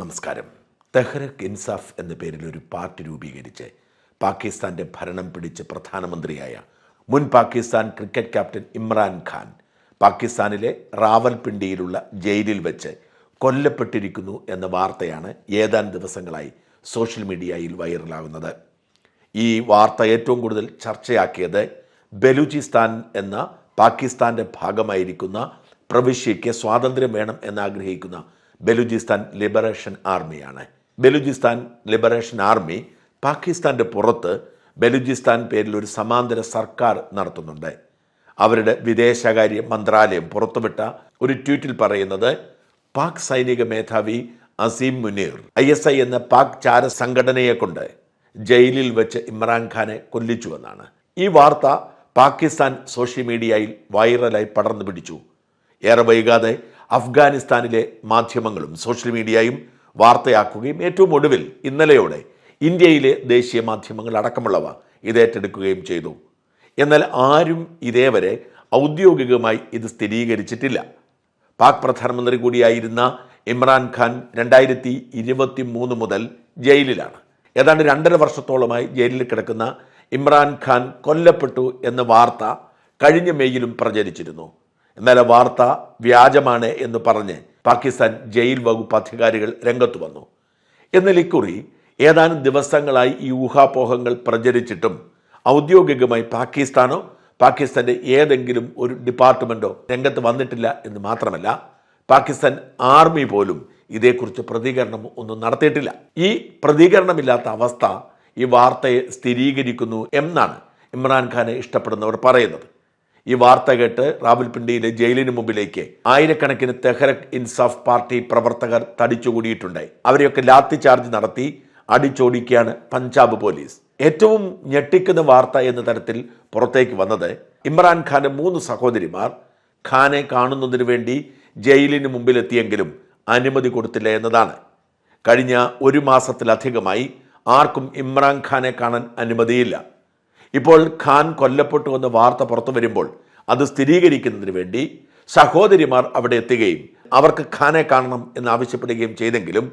നമസ്കാരം. തെഹ്റക് ഇൻസാഫ് എന്ന പേരിൽ ഒരു പാർട്ടി രൂപീകരിച്ച് പാകിസ്ഥാന്റെ ഭരണം പിടിച്ച് പ്രധാനമന്ത്രിയായ മുൻ പാകിസ്ഥാൻ ക്രിക്കറ്റ് ക്യാപ്റ്റൻ ഇമ്രാൻ ഖാൻ പാകിസ്ഥാനിലെ റാവൽപിണ്ടിയിലുള്ള ജയിലിൽ വെച്ച് കൊല്ലപ്പെട്ടിരിക്കുന്നു എന്ന വാർത്തയാണ് ഏതാനും ദിവസങ്ങളായി സോഷ്യൽ മീഡിയയിൽ വൈറലാകുന്നത്. ഈ വാർത്ത ഏറ്റവും കൂടുതൽ ചർച്ചയാക്കിയത് ബലൂചിസ്ഥാൻ എന്ന പാകിസ്ഥാന്റെ ഭാഗമായിരിക്കുന്ന പ്രവിശ്യയ്ക്ക് സ്വാതന്ത്ര്യം വേണം എന്നാഗ്രഹിക്കുന്ന ബലൂചിസ്ഥാൻ ലിബറേഷൻ ആർമിയാണ് ബലൂചിസ്ഥാൻ ലിബറേഷൻ ആർമി പാകിസ്ഥാന്റെ പുറത്ത് ബലൂചിസ്ഥാൻ പേരിൽ ഒരു സമാന്തര സർക്കാർ നടത്തുന്നുണ്ട്. അവരുടെ വിദേശകാര്യ മന്ത്രാലയം പുറത്തുവിട്ട ഒരു ട്വീറ്റിൽ പറയുന്നത് പാക് സൈനിക മേധാവി Asim Munir I S I എന്ന പാക് ചാര സംഘടനയെ കൊണ്ട് ജയിലിൽ വെച്ച് ഇമ്രാൻഖാനെ കൊല്ലിച്ചുവെന്നാണ്. ഈ വാർത്ത പാകിസ്ഥാൻ സോഷ്യൽ മീഡിയയിൽ വൈറലായി പടർന്നു പിടിച്ചു. ഏറെ വൈകാതെ അഫ്ഗാനിസ്ഥാനിലെ മാധ്യമങ്ങളും സോഷ്യൽ മീഡിയയും വാർത്തയാക്കുകയും ഏറ്റവും ഒടുവിൽ ഇന്നലെയോടെ ഇന്ത്യയിലെ ദേശീയ മാധ്യമങ്ങൾ അടക്കമുള്ളവ ഇത് ഏറ്റെടുക്കുകയും ചെയ്തു. എന്നാൽ ആരും ഇതേവരെ ഔദ്യോഗികമായി ഇത് സ്ഥിരീകരിച്ചിട്ടില്ല. പാക് പ്രധാനമന്ത്രി കൂടിയായിരുന്ന ഇമ്രാൻഖാൻ രണ്ടായിരത്തി ഇരുപത്തി മൂന്ന് മുതൽ ജയിലിലാണ്. ഏതാണ്ട് രണ്ടര വർഷത്തോളമായി ജയിലിൽ കിടക്കുന്ന ഇമ്രാൻഖാൻ കൊല്ലപ്പെട്ടു എന്ന വാർത്ത കഴിഞ്ഞ മെയ്യിലും പ്രചരിച്ചിരുന്നു. എന്നാൽ വാർത്ത വ്യാജമാണ് എന്ന് പറഞ്ഞ് പാകിസ്ഥാൻ ജയിൽ വകുപ്പ് അധികാരികൾ രംഗത്ത് വന്നു. എന്നാൽ ഇക്കുറി ഏതാനും ദിവസങ്ങളായി ഈ ഊഹാപോഹങ്ങൾ പ്രചരിച്ചിട്ടും ഔദ്യോഗികമായി പാകിസ്ഥാനോ പാകിസ്ഥാന്റെ ഏതെങ്കിലും ഒരു ഡിപ്പാർട്ട്മെന്റോ രംഗത്ത് വന്നിട്ടില്ല എന്ന് മാത്രമല്ല പാകിസ്ഥാൻ ആർമി പോലും ഇതേക്കുറിച്ച് പ്രതികരണം ഒന്നും നടത്തിയിട്ടില്ല. ഈ പ്രതികരണമില്ലാത്ത അവസ്ഥ ഈ വാർത്തയെ സ്ഥിരീകരിക്കുന്നു എന്നാണ് ഇമ്രാൻഖാനെ ഇഷ്ടപ്പെടുന്നവർ പറയുന്നത്. ഈ വാർത്ത കേട്ട് റാവൽപിണ്ടിയിലെ ജയിലിന് മുമ്പിലേക്ക് ആയിരക്കണക്കിന് തെഹ്റക് ഇൻസാഫ് പാർട്ടി പ്രവർത്തകർ തടിച്ചുകൂടിയിട്ടുണ്ട്. അവരെയൊക്കെ ലാത്തി ചാർജ് നടത്തി അടിച്ചോടിക്കുകയാണ് പഞ്ചാബ് പോലീസ്. ഏറ്റവും ഞെട്ടിക്കുന്ന വാർത്ത എന്ന തരത്തിൽ പുറത്തേക്ക് വന്നത് ഇമ്രാൻഖാന്റെ മൂന്ന് സഹോദരിമാർ ഖാനെ കാണുന്നതിനു വേണ്ടി ജയിലിന് മുമ്പിലെത്തിയെങ്കിലും അനുമതി കൊടുത്തില്ല എന്നതാണ്. കഴിഞ്ഞ ഒരു മാസത്തിലധികമായി ആർക്കും ഇമ്രാൻഖാനെ കാണാൻ അനുമതിയില്ല. ഇപ്പോൾ ഖാൻ കൊല്ലപ്പെട്ടു എന്ന വാർത്ത പുറത്തു വരുമ്പോൾ അത് സ്ഥിരീകരിക്കുന്നതിന് വേണ്ടി സഹോദരിമാർ അവിടെ എത്തുകയും അവർക്ക് ഖാനെ കാണണം എന്ന് ആവശ്യപ്പെടുകയും ചെയ്തെങ്കിലും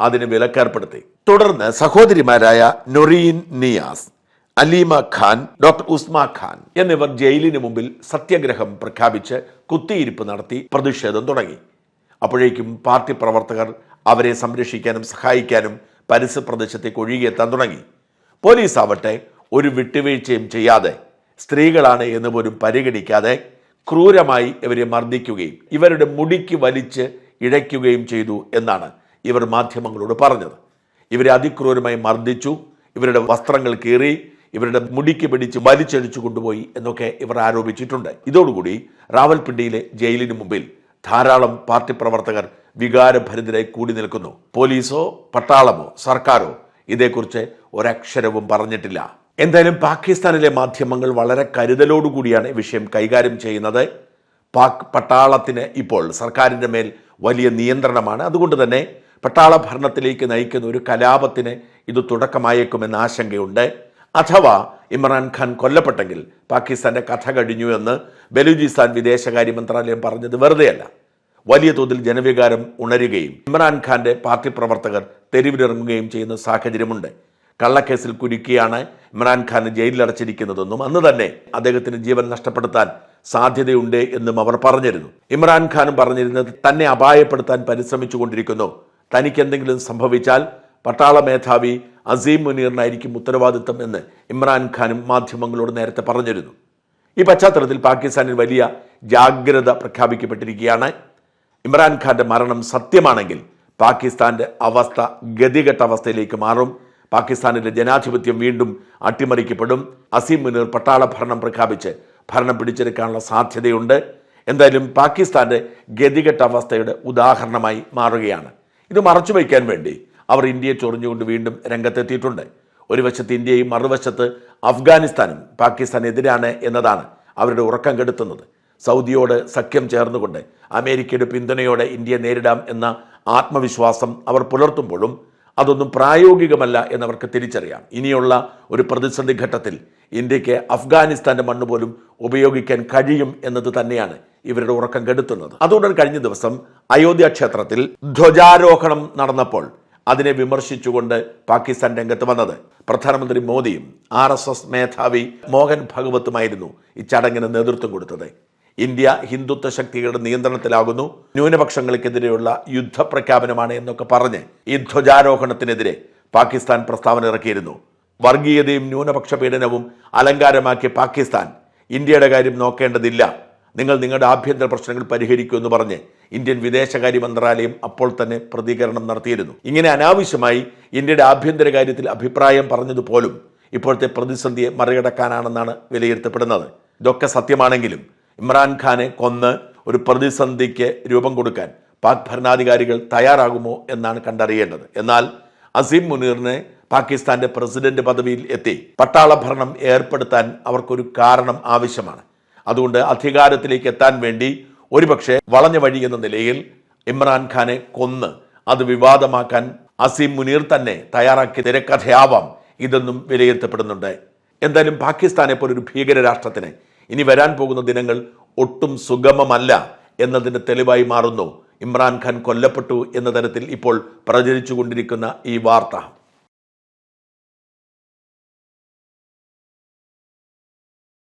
അതിന് വിലക്കേർപ്പെടുത്തി. തുടർന്ന് സഹോദരിമാരായ നൊറീൻ നിയാസ് അലീമ ഖാൻ ഡോക്ടർ ഉസ്മാ ഖാൻ എന്നിവർ ജയിലിന് മുമ്പിൽ സത്യഗ്രഹം പ്രഖ്യാപിച്ച് കുത്തിയിരിപ്പ് നടത്തി പ്രതിഷേധം തുടങ്ങി. അപ്പോഴേക്കും പാർട്ടി പ്രവർത്തകർ അവരെ സംരക്ഷിക്കാനും സഹായിക്കാനും പരിസര പ്രദേശത്തേക്ക് ഒഴുകിയെത്താൻ തുടങ്ങി. പോലീസ് ആവട്ടെ ഒരു വിട്ടുവീഴ്ചയും ചെയ്യാതെ സ്ത്രീകളാണ് എന്ന് പോലും പരിഗണിക്കാതെ ക്രൂരമായി ഇവരെ മർദ്ദിക്കുകയും ഇവരുടെ മുടിക്ക് വലിച്ച് ഇഴയ്ക്കുകയും ചെയ്തു എന്നാണ് ഇവർ മാധ്യമങ്ങളോട് പറഞ്ഞത്. ഇവരെ അതിക്രൂരമായി മർദ്ദിച്ചു ഇവരുടെ വസ്ത്രങ്ങൾ കീറി ഇവരുടെ മുടിക്ക് പിടിച്ച് വലിച്ചഴിച്ചു കൊണ്ടുപോയി എന്നൊക്കെ ഇവർ ആരോപിച്ചിട്ടുണ്ട്. ഇതോടുകൂടി റാവൽപിണ്ടിയിലെ ജയിലിന് മുമ്പിൽ ധാരാളം പാർട്ടി പ്രവർത്തകർ വികാരഭരിതരായി കൂടി നിൽക്കുന്നു. പോലീസോ പട്ടാളമോ സർക്കാരോ ഇതേക്കുറിച്ച് ഒരക്ഷരവും പറഞ്ഞിട്ടില്ല. എന്തായാലും പാകിസ്ഥാനിലെ മാധ്യമങ്ങൾ വളരെ കരുതലോടുകൂടിയാണ് ഈ വിഷയം കൈകാര്യം ചെയ്യുന്നത്. പാക് പട്ടാളത്തിന് ഇപ്പോൾ സർക്കാരിന്റെ മേൽ വലിയ നിയന്ത്രണമാണ്. അതുകൊണ്ട് തന്നെ പട്ടാള ഭരണത്തിലേക്ക് നയിക്കുന്ന ഒരു കലാപത്തിന് ഇത് തുടക്കമായേക്കുമെന്ന ആശങ്കയുണ്ട്. അഥവാ ഇമ്രാൻഖാൻ കൊല്ലപ്പെട്ടെങ്കിൽ പാകിസ്ഥാന്റെ കഥ കഴിഞ്ഞു എന്ന് ബലൂചിസ്ഥാൻ വിദേശകാര്യ മന്ത്രാലയം പറഞ്ഞത് വെറുതെയല്ല. വലിയ തോതിൽ ജനവികാരം ഉണരുകയും ഇമ്രാൻഖാന്റെ പാർട്ടി പ്രവർത്തകർ തെരുവിലിറങ്ങുകയും ചെയ്യുന്ന സാഹചര്യമുണ്ട്. കള്ളക്കേസിൽ കുരുക്കിയാണ് ഇമ്രാൻഖാൻ ജയിലിലടച്ചിരിക്കുന്നതെന്നും അന്ന് തന്നെ അദ്ദേഹത്തിന് ജീവൻ നഷ്ടപ്പെടുത്താൻ സാധ്യതയുണ്ട് എന്നും അവർ പറഞ്ഞിരുന്നു. ഇമ്രാൻഖാനും പറഞ്ഞിരുന്നത് തന്നെ അപായപ്പെടുത്താൻ പരിശ്രമിച്ചുകൊണ്ടിരിക്കുന്നു. തനിക്ക് എന്തെങ്കിലും സംഭവിച്ചാൽ പട്ടാള മേധാവി അസീം മുനീറിനായിരിക്കും ഉത്തരവാദിത്തം എന്ന് ഇമ്രാൻഖാനും മാധ്യമങ്ങളോട് നേരത്തെ പറഞ്ഞിരുന്നു. ഈ പശ്ചാത്തലത്തിൽ പാകിസ്ഥാനിൽ വലിയ ജാഗ്രത പ്രഖ്യാപിക്കപ്പെട്ടിരിക്കുകയാണ്. ഇമ്രാൻഖാന്റെ മരണം സത്യമാണെങ്കിൽ പാകിസ്ഥാന്റെ അവസ്ഥ ഗതികെട്ട അവസ്ഥയിലേക്ക് മാറും. പാകിസ്ഥാനിലെ ജനാധിപത്യം വീണ്ടും അട്ടിമറിക്കപ്പെടും. അസീം മുനീർ പട്ടാള ഭരണം പ്രഖ്യാപിച്ച് ഭരണം പിടിച്ചെടുക്കാനുള്ള സാധ്യതയുണ്ട്. എന്തായാലും പാകിസ്ഥാന്റെ ഗതികെട്ട അവസ്ഥയുടെ ഉദാഹരണമായി മാറുകയാണ്. ഇത് മറച്ചു വയ്ക്കാൻ വേണ്ടി അവർ ഇന്ത്യയെ ചൊറിഞ്ഞുകൊണ്ട് വീണ്ടും രംഗത്തെത്തിയിട്ടുണ്ട്. ഒരു വശത്ത് ഇന്ത്യയും മറുവശത്ത് അഫ്ഗാനിസ്ഥാനും പാകിസ്ഥാൻ പാകിസ്ഥാനെതിരാണ് എന്നതാണ് അവരുടെ ഉറക്കം കെടുത്തുന്നത്. സൗദിയോട് സഖ്യം ചേർന്നുകൊണ്ട് അമേരിക്കയുടെ പിന്തുണയോടെ ഇന്ത്യയെ നേരിടാം എന്ന ആത്മവിശ്വാസം അവർ പുലർത്തുമ്പോഴും അതൊന്നും പ്രായോഗികമല്ല എന്നവർക്ക് തിരിച്ചറിയാം. ഇനിയുള്ള ഒരു പ്രതിസന്ധി ഘട്ടത്തിൽ ഇന്ത്യയ്ക്ക് അഫ്ഗാനിസ്ഥാന്റെ മണ്ണ് പോലും ഉപയോഗിക്കാൻ കഴിയും എന്നത് തന്നെയാണ് ഇവരുടെ ഉറക്കം കെടുത്തുന്നത്. അതുകൊണ്ട് കഴിഞ്ഞ ദിവസം അയോധ്യ ക്ഷേത്രത്തിൽ ധ്വജാരോഹണം നടന്നപ്പോൾ അതിനെ വിമർശിച്ചുകൊണ്ട് പാകിസ്ഥാൻ രംഗത്ത് വന്നത്. പ്രധാനമന്ത്രി മോദിയും ആർ മേധാവി മോഹൻ ഭഗവത്തുമായിരുന്നു ഈ ചടങ്ങിന് നേതൃത്വം കൊടുത്തത്. ഇന്ത്യ ഹിന്ദുത്വ ശക്തികളുടെ നിയന്ത്രണത്തിലാകുന്നു. ന്യൂനപക്ഷങ്ങൾക്കെതിരെയുള്ള യുദ്ധപ്രഖ്യാപനമാണ് എന്നൊക്കെ പറഞ്ഞ് ഈ ധ്വജാരോഹണത്തിനെതിരെ പാകിസ്ഥാൻ പ്രസ്താവന ഇറക്കിയിരുന്നു. വർഗീയതയും ന്യൂനപക്ഷ പീഡനവും അലങ്കാരമാക്കിയ പാകിസ്ഥാൻ ഇന്ത്യയുടെ കാര്യം നോക്കേണ്ടതില്ല. നിങ്ങൾ നിങ്ങളുടെ ആഭ്യന്തര പ്രശ്നങ്ങൾ പരിഹരിക്കൂ എന്ന് പറഞ്ഞ് ഇന്ത്യൻ വിദേശകാര്യ മന്ത്രാലയം അപ്പോൾ തന്നെ പ്രതികരണം നടത്തിയിരുന്നു. ഇങ്ങനെ അനാവശ്യമായി ഇന്ത്യയുടെ ആഭ്യന്തര കാര്യത്തിൽ അഭിപ്രായം പറഞ്ഞതുപോലും ഇപ്പോഴത്തെ പ്രതിസന്ധിയെ മറികടക്കാനാണെന്നാണ് വിലയിരുത്തപ്പെടുന്നത്. ഇതൊക്കെ സത്യമാണെങ്കിലും ഇമ്രാൻഖാനെ കൊന്ന് ഒരു പ്രതിസന്ധിക്ക് രൂപം കൊടുക്കാൻ പാക് ഭരണാധികാരികൾ തയ്യാറാകുമോ എന്നാണ് കണ്ടറിയേണ്ടത്. എന്നാൽ അസീം മുനീറിനെ പാകിസ്ഥാന്റെ പ്രസിഡന്റ് പദവിയിൽ എത്തി. പട്ടാള ഭരണം ഏർപ്പെടുത്താൻ അവർക്കൊരു കാരണം ആവശ്യമാണ്. അതുകൊണ്ട് അധികാരത്തിലേക്ക് എത്താൻ വേണ്ടി ഒരുപക്ഷെ വളഞ്ഞ വഴി എന്ന നിലയിൽ ഇമ്രാൻഖാനെ കൊന്ന് അത് വിവാദമാക്കാൻ അസീം മുനീർ തന്നെ തയ്യാറാക്കിയ തിരക്കഥയാവാം ഇതെന്നും വിലയിരുത്തപ്പെടുന്നുണ്ട്. എന്തായാലും പാകിസ്ഥാനെ പോലൊരു ഭീകര രാഷ്ട്രത്തിന് ഇനി വരാൻ പോകുന്ന ദിനങ്ങൾ ഒട്ടും സുഗമമല്ല എന്നതിന് തെളിവായി മാറുന്നു. ഇമ്രാൻഖാൻ കൊല്ലപ്പെട്ടു എന്ന തരത്തിൽ ഇപ്പോൾ പ്രചരിച്ചുകൊണ്ടിരിക്കുന്ന ഈ വാർത്ത.